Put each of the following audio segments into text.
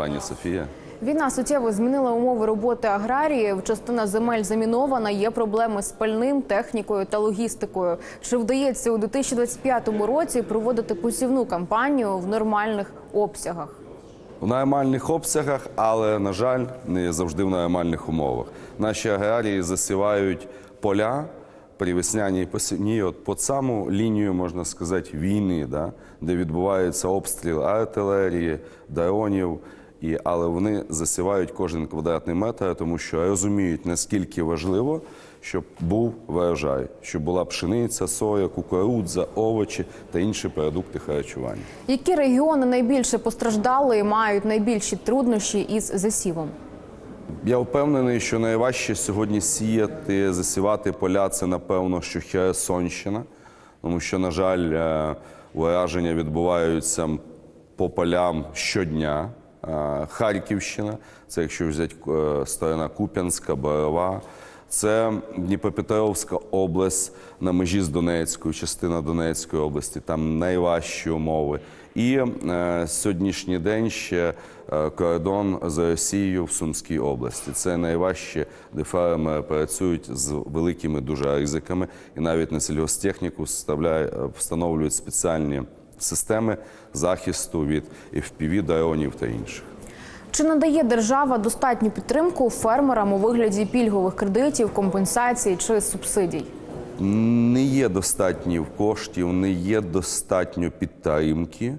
пані Софія. Війна суттєво змінила умови роботи аграріїв. Частина земель замінована. Є проблеми з пальним, технікою та логістикою. Чи вдається у 2025 році проводити посівну кампанію в нормальних обсягах? В нормальних обсягах, але на жаль, не завжди в нормальних умовах. Наші аграрії засівають поля при весняній посівній, от по саму лінію, можна сказати, війни, да, де відбувається обстріл артилерії, дронів. І, але вони засівають кожен квадратний метр, тому що розуміють, наскільки важливо, щоб був врожай, щоб була пшениця, соя, кукурудза, овочі та інші продукти харчування. Які регіони найбільше постраждали і мають найбільші труднощі із засівом? Я впевнений, що найважче сьогодні сіяти, засівати поля це напевно, що Херсонщина, тому що, на жаль, е, ураження відбуваються по полям щодня. Харківщина, це якщо взяти е, сторона Куп'янська, Борова. Це Дніпропетровська область на межі з Донецькою, частина Донецької області, там найважчі умови. І е, сьогоднішній день ще е, кордон з Росією в Сумській області. Це найважче, де фермери працюють з великими дуже ризиками, і навіть на сільгостехніку е, встановлюють спеціальні системи захисту від FPV, дронів та інших. Чи надає держава достатню підтримку фермерам у вигляді пільгових кредитів, компенсацій чи субсидій? Не є достатньо коштів, не є достатньо підтримки.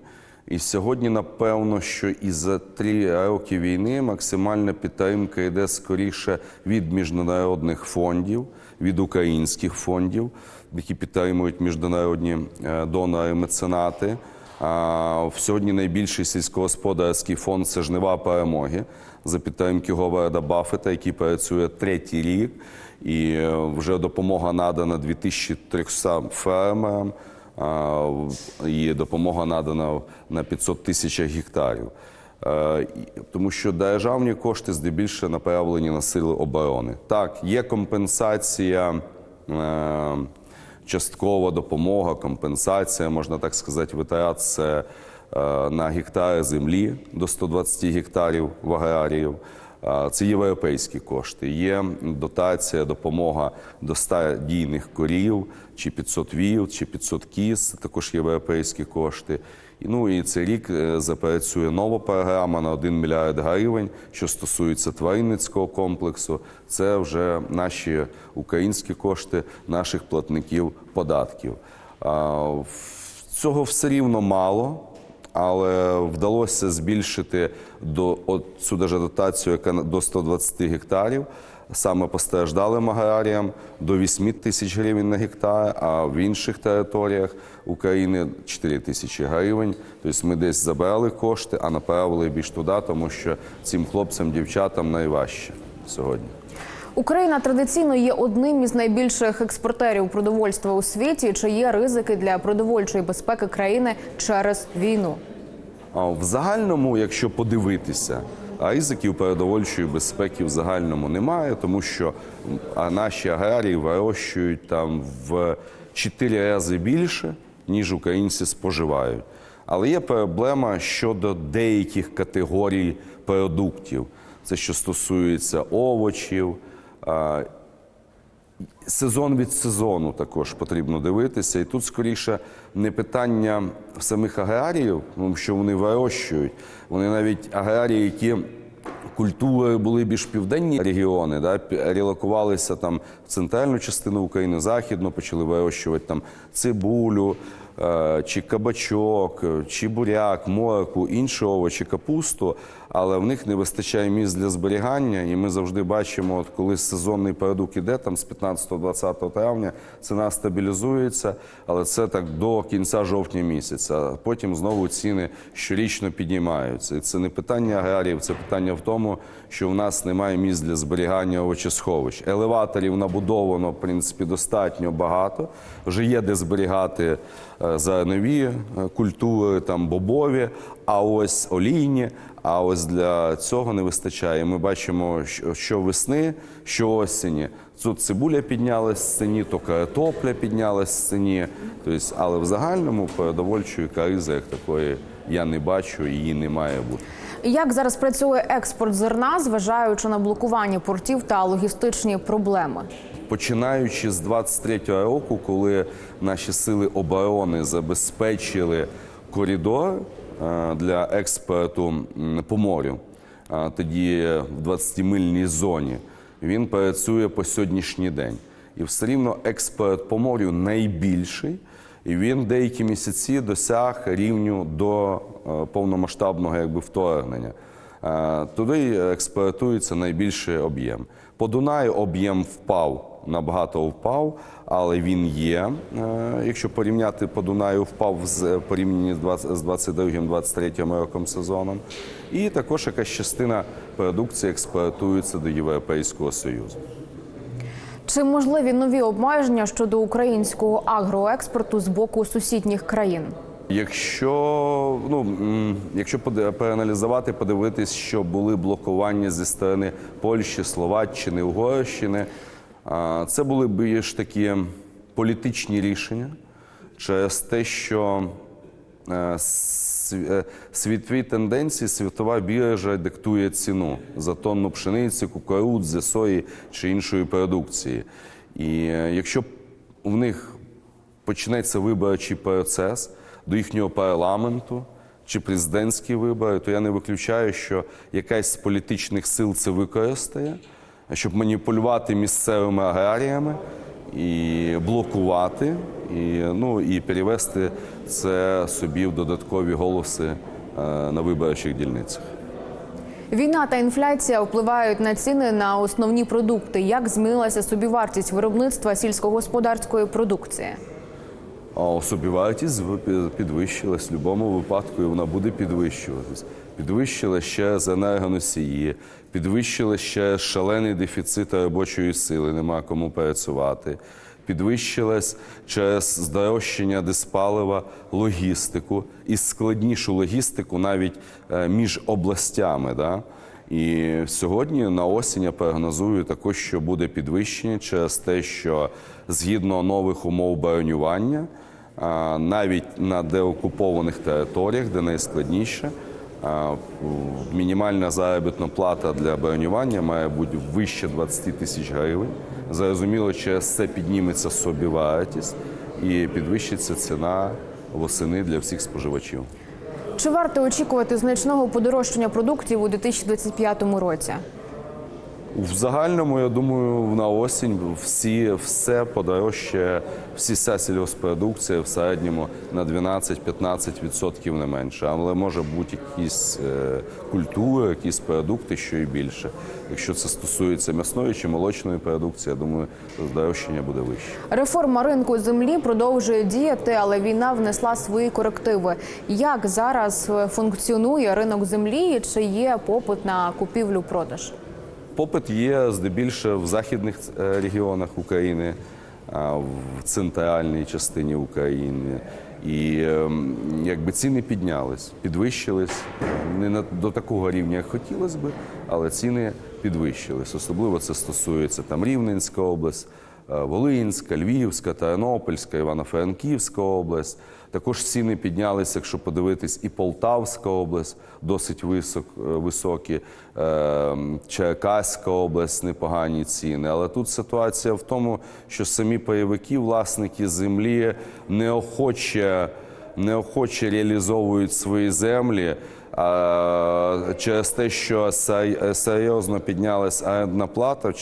І сьогодні, напевно, що і за три роки війни максимальна підтримка йде скоріше від міжнародних фондів, від українських фондів, які підтримують міжнародні е, донори, меценати. Сьогодні найбільший сільськогосподарський фонд це жнива перемоги за підтримки Говарда Баффета, який працює третій рік. І е, вже допомога надана 2300 фермерам. І допомога надана на 500 тисяч гектарів. Е, Тому що державні кошти здебільшого направлені на сили оборони. Так, є компенсація. Часткова допомога, компенсація, можна так сказати, ВТА це е, на гектари землі до 120 гектарів в аграріїв. Е, Це європейські кошти. Є дотація, допомога до 100 дійних корів, чи 500 віл, чи 500 кіз, також європейські кошти. Ну і цей рік е, запрацює нова програма на 1 мільярд гривень, що стосується тваринницького комплексу. Це вже наші українські кошти наших платників податків. Цього все рівно мало, але вдалося збільшити до цю даже дотацію, яка до 120 гектарів. Саме постраждалим аграріям до 8 тисяч гривень на гектар, а в інших територіях України 4 тисячі гривень. Тобто ми десь забрали кошти, а направили більш туди, тому що цим хлопцям, дівчатам найважче сьогодні. Україна традиційно є одним із найбільших експортерів продовольства у світі. Чи є ризики для продовольчої безпеки країни через війну? В загальному, якщо подивитися, ризиків передовольчої безпеки в загальному немає, тому що а наші аграрії вирощують там в 4 рази більше, ніж українці споживають. Але є проблема щодо деяких категорій продуктів. Це що стосується овочів, а, Сезон від сезону також потрібно дивитися. І тут скоріше не питання самих аграріїв, тому що вони вирощують. Вони навіть аграрії, які культури були більш південні регіони, да, релокувалися там в центральну частину України, західну, почали вирощувати там цибулю, е, чи кабачок, е, чи буряк, морку, інші овочі, капусту, але в них не вистачає місць для зберігання. І ми завжди бачимо, от коли сезонний продукт іде, там з 15-20 травня ціна стабілізується, але це так до кінця жовтня місяця. Потім знову ціни щорічно піднімаються. І це не питання аграріїв, це питання в тому, що в нас немає місць для зберігання овочесховищ. Елеваторів набудовано, в принципі, достатньо багато. Вже є де зберігати е, зернові е, культури, там бобові, а ось олійні. А ось для цього не вистачає. Ми бачимо, що- весни, що осені. Тут цибуля піднялась з ціні, то картопля піднялась з ціні. Тобто, але в загальному продовольчої кризи як такої я не бачу, її не має бути. Як зараз працює експорт зерна, зважаючи на блокування портів та логістичні проблеми? Починаючи з 23-го року, коли наші сили оборони забезпечили коридор для експорту м, по морю, тоді в 20-мильній зоні, він працює по сьогоднішній день. І все рівно експорт по морю найбільший, і він деякі місяці досяг рівню до е, повномасштабного якби, вторгнення. Е, Туди експортується найбільший об'єм. По Дунаю об'єм впав, набагато впав, але він є. Е, Якщо порівняти по Дунаю, впав з порівнянні з 20 з 22-23 роком сезоном. І також якась частина продукції експортується до Європейського Союзу. Чи можливі нові обмеження щодо українського агроекспорту з боку сусідніх країн? Якщо ну якщо проаналізувати, подивитись, що були блокування зі сторони Польщі, Словаччини, Угорщини, це були більш такі політичні рішення через те, що е, е, світові тенденції, світова біржа диктує ціну за тонну пшениці, кукурудзи, сої чи іншої продукції. І е, якщо в них почнеться виборчий процес до їхнього парламенту чи президентські вибори, то я не виключаю, що якась з політичних сил це використає, щоб маніпулювати місцевими аграріями і блокувати, і, ну, і перевести це собі в додаткові голоси е, на виборчих дільницях. Війна та інфляція впливають на ціни на основні продукти. Як змінилася собівартість виробництва сільськогосподарської продукції? А собівартість підвищилась в будь-якому випадку, і вона буде підвищуватись. Підвищилась ще з енергоносії, підвищилась ще шалений дефіцит робочої сили, нема кому працювати. Підвищилась через здорожчання диспалива логістику і складнішу логістику навіть е, між областями. Да? І сьогодні на осінь я прогнозую також, що буде підвищення через те, що згідно нових умов бронювання, навіть на деокупованих територіях, де найскладніше, мінімальна заробітна плата для бронювання має бути вище 20 тисяч гривень. Зрозуміло, через це підніметься собівартість і підвищиться ціна восени для всіх споживачів. Чи варто очікувати значного подорожчання продуктів у 2025 році? В загальному, я думаю, на осінь всі, все подорожчає, всі вся сільгоспродукція в середньому на 12-15% не менше. Але може бути якісь е, культури, якісь продукти, що і більше. Якщо це стосується м'ясної чи молочної продукції, я думаю, здорожчання буде вище. Реформа ринку землі продовжує діяти, але війна внесла свої корективи. Як зараз функціонує ринок землі? Чи є попит на купівлю-продаж? Попит є здебільше в західних е, регіонах України, в центральній частині України. І ем, якби ціни піднялись, підвищились не до такого рівня, як хотілося би, але ціни підвищились. Особливо це стосується там Рівненська область, е, Волинська, Львівська, Тернопільська, Івано-Франківська область. Також ціни піднялися, якщо подивитись, і Полтавська область досить висок, е, високі, е, Черкаська область непогані ціни. Але тут ситуація в тому, що самі пайовики, власники землі неохоче, неохоче реалізовують свої землі. А через те, що серйозно піднялась орендна плата,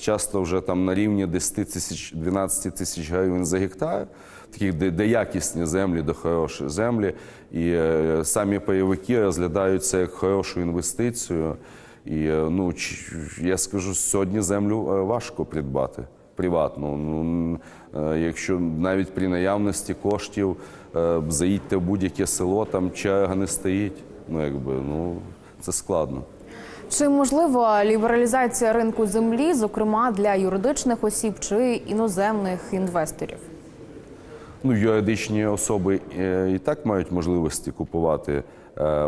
часто вже там на рівні 10 тисяч 12 тисяч гривень за гектар, такі де, якісні землі, де хороші землі, і е, самі пайовики розглядають це як хорошу інвестицію. І е, ну я скажу, сьогодні землю е, важко придбати приватну. Ну, якщо навіть при наявності коштів заїдьте в будь-яке село, там черга не стоїть. Ну якби ну це складно. Чи можлива лібералізація ринку землі, зокрема для юридичних осіб чи іноземних інвесторів? Ну, юридичні особи е, і так мають можливості купувати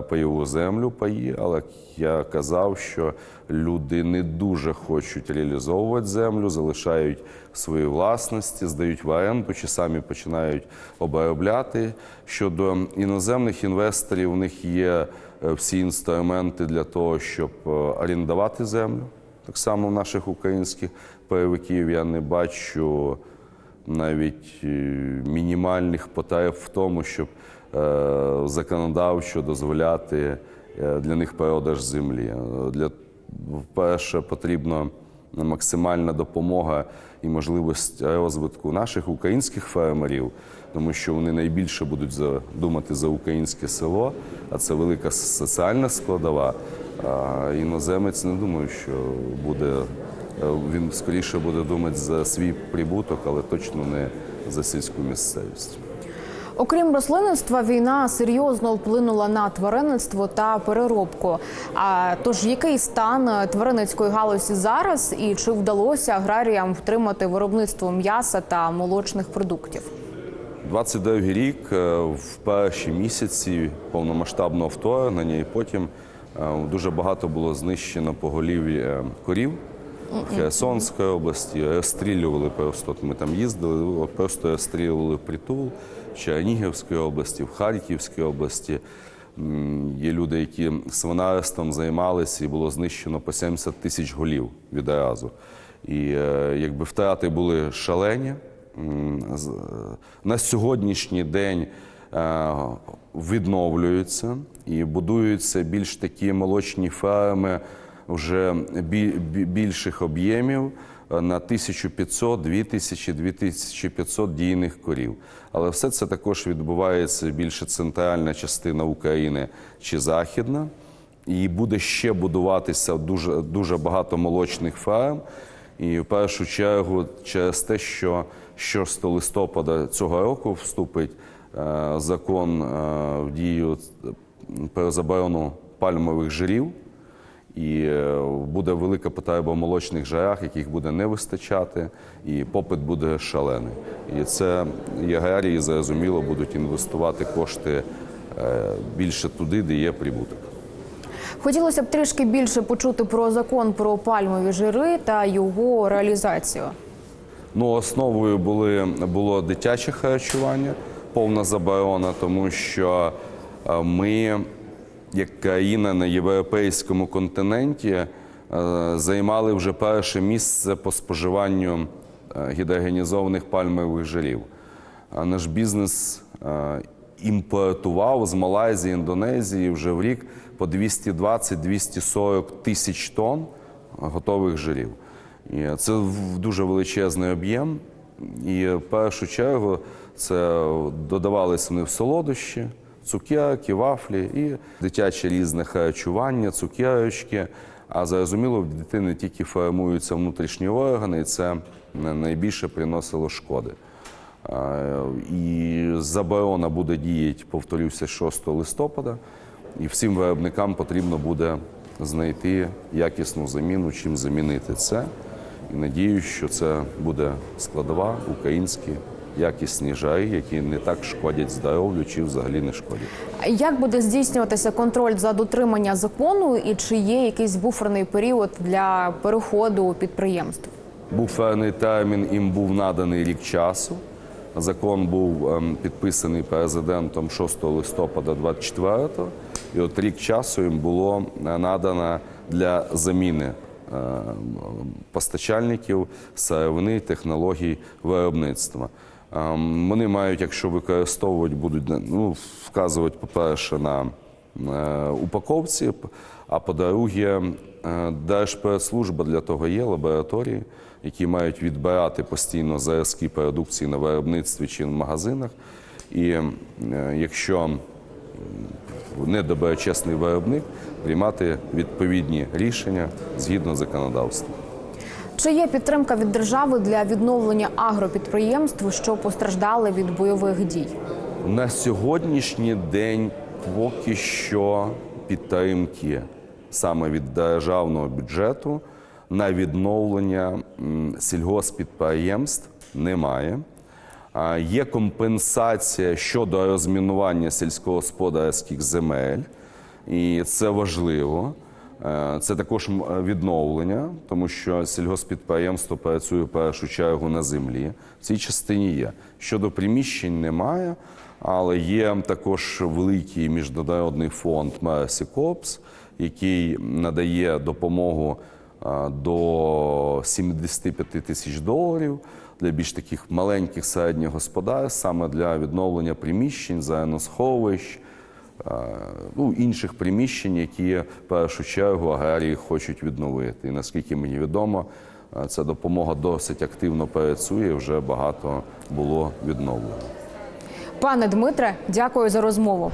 пайову землю, паї, але я казав, що люди не дуже хочуть реалізовувати землю, залишають в своїй власності, здають в оренду чи самі починають обробляти. Щодо іноземних інвесторів, у них є е, всі інструменти для того, щоб е, орендувати землю. Так само в наших українських пайовиків я не бачу навіть е, мінімальних потреб в тому, щоб е, законодавчо дозволяти е, для них продаж землі. Е, Для вперше потрібна максимальна допомога і можливість розвитку наших українських фермерів, тому що вони найбільше будуть думати за українське село, а це велика соціальна складова. А іноземець не думаю, що буде Е, Він скоріше буде думати за свій прибуток, але точно не за сільську місцевість. Окрім рослинництва, війна серйозно вплинула на тваринництво та переробку. А тож який стан тваринницької галузі зараз, і чи вдалося аграріям втримати виробництво м'яса та молочних продуктів? 22 рік е, в перші місяці повномасштабного вторгнення, і потім е, дуже багато було знищено поголів'я е, корів. В Херсонській області розстрілювали просто. Ми там їздили, просто розстрілювали притул в Чернігівській області, в Харківській області. Є люди, які свинарством займалися, і було знищено по 70 тисяч голів відразу. І е, якби втрати були шалені. Е, На сьогоднішній день е, відновлюються і будуються більш такі молочні ферми вже бі- бі- більших об'ємів на 1500, 2000, 2500 дійних корів. Але все це також відбувається більше центральна частина України чи західна. І буде ще будуватися дуже, дуже багато молочних ферм. І в першу чергу через те, що 6 листопада цього року вступить е, закон е, в дію про заборону пальмових жирів. І е, буде велика потреба в молочних жирах, яких буде не вистачати, і попит буде шалений. І це і аграрії зрозуміло будуть інвестувати кошти е, більше туди, де є прибуток. Хотілося б трішки більше почути про закон про пальмові жири та його реалізацію. Ну, основою були, було дитяче харчування, повна заборона, тому що е, ми, як країна на європейському континенті, е, займали вже перше місце по споживанню е, гідрогенізованих пальмових жирів. Наш бізнес е, імпортував з Малайзії, Індонезії вже в рік по 220-240 тисяч тонн готових жирів. І це дуже величезний об'єм. І в першу чергу це додавалися вони в солодощі, цукерки, вафлі і дитяче різне харчування, цукерочки. А зрозуміло, в дитини тільки формуються внутрішні органи, і це найбільше приносило шкоди. І заборона буде діяти, повторюся, 6 листопада. І всім виробникам потрібно буде знайти якісну заміну, чим замінити це. І надіюсь, що це буде складова українські якісні жари, які не так шкодять здоров'ю чи взагалі не шкодять. Як буде здійснюватися контроль за дотримання закону, і чи є якийсь буферний період для переходу підприємств? Буферний термін їм був наданий рік часу. Закон був ем, підписаний президентом 6 листопада 24-го. І от рік часу їм було е, надано для заміни е, постачальників сировини технологій виробництва. Ем, Вони мають, якщо використовувати, будуть ну, вказувати, по-перше, на е, упаковці, а по-друге, е, Держспецслужба для того є лабораторії, які мають відбирати постійно зразки продукції на виробництві чи в магазинах. І е, якщо недоброчесний виробник, приймати відповідні рішення згідно законодавства. Чи є підтримка від держави для відновлення агропідприємств, що постраждали від бойових дій? На сьогоднішній день поки що підтримки саме від державного бюджету на відновлення сільгоспідприємств немає. Є компенсація щодо розмінування сільськогосподарських земель, і це важливо. Е, Це також відновлення, тому що сільгоспідприємство працює в першу чергу на землі. В цій частині є. Щодо приміщень немає, Але є також великий міжнародний фонд Mercy Corps, який надає допомогу до 75 тисяч доларів для більш таких маленьких середніх господарств, саме для відновлення приміщень, зайносховищ, а, ну, інших приміщень, які першу чергу аграрії хочуть відновити. І наскільки мені відомо, ця допомога досить активно працює, вже багато було відновлено. Пане Дмитре, дякую за розмову.